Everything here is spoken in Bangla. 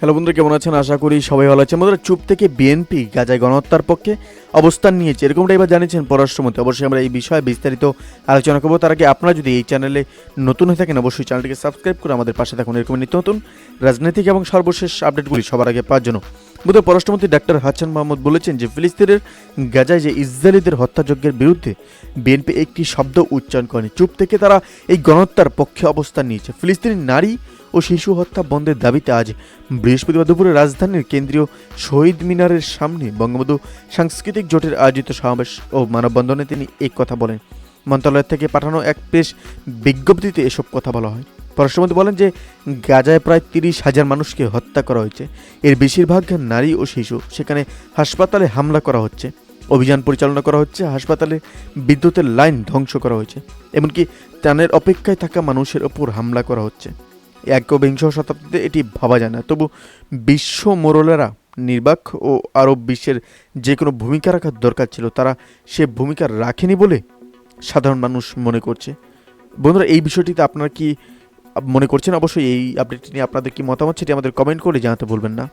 হ্যালো বন্ধুরা, কেমন আছেন? আশা করি সবাই ভালো আছেন। বন্ধুরা, চুপ থেকে বিএনপি, গাজায় গণহত্যার পক্ষে অবস্থান নিয়েছে। এরকমটা এবার জানিয়েছেন পররাষ্ট্রমন্ত্রী অবশ্যই আমরা এই বিষয়ে বিস্তারিত আলোচনা করব। তার আগে আপনারা যদি এই চ্যানেলে নতুন হয়ে থাকেন, অবশ্যই চ্যানেলটিকে সাবস্ক্রাইব করে আমাদের পাশে থাকুন। এরকম নিত্য নতুন রাজনৈতিক এবং সর্বশেষ আপডেটগুলি সবার আগে পাওয়ার জন্য। বন্ধুরা পররাষ্ট্রমন্ত্রী ডাক্তার হাসান মাহমুদ বলেছেন যে, ফিলিস্তিনের গাজায় যে ইসরায়েলিদের হত্যাযজ্ঞের বিরুদ্ধে বিএনপি একটি শব্দ উচ্চারণ করেনি। চুপ থেকে তারা এই গণহত্যার পক্ষে অবস্থান নিয়েছে। ফিলিস্তিনি নারী ও শিশু হত্যা বন্ধের দাবিতে আজ বৃহস্পতিবার দুপুরে রাজধানীর কেন্দ্রীয় শহীদ মিনারের সামনে বঙ্গবন্ধু সাংস্কৃতিক জোটের আয়োজিত সমাবেশ ও মানববন্ধনে তিনি এই কথা বলেন। মন্ত্রণালয় থেকে পাঠানো এক প্রেস বিজ্ঞপ্তিতে এসব কথা বলা হয়। পররাষ্ট্রমন্ত্রী বলেন যে, গাজায় প্রায় তিরিশ হাজার মানুষকে হত্যা করা হয়েছে। এর বেশিরভাগ নারী ও শিশু। সেখানে হাসপাতালে হামলা করা হচ্ছে। অভিযান পরিচালনা করা হচ্ছে। হাসপাতালে বিদ্যুতের লাইন ধ্বংস করা হয়েছে। এমনকি ত্রাণের অপেক্ষায় থাকা মানুষের ওপর হামলা করা হচ্ছে। একবিংশ শতাব্দীতে এটি ভাবা যায় না। তবু বিশ্ব মোরলেরা, নির্বাক ও আরব বিশ্বের যে কোনো ভূমিকা রাখার দরকার ছিল, তারা সে ভূমিকা রাখেনি বলে সাধারণ মানুষ মনে করছে। বন্ধুরা, এই বিষয়টিতে আপনারা কি মনে করছেন? অবশ্যই এই আপডেটটি নিয়ে আপনাদের কি মতামত, সেটি আমাদের কমেন্ট করে জানাতে ভুলবেন না।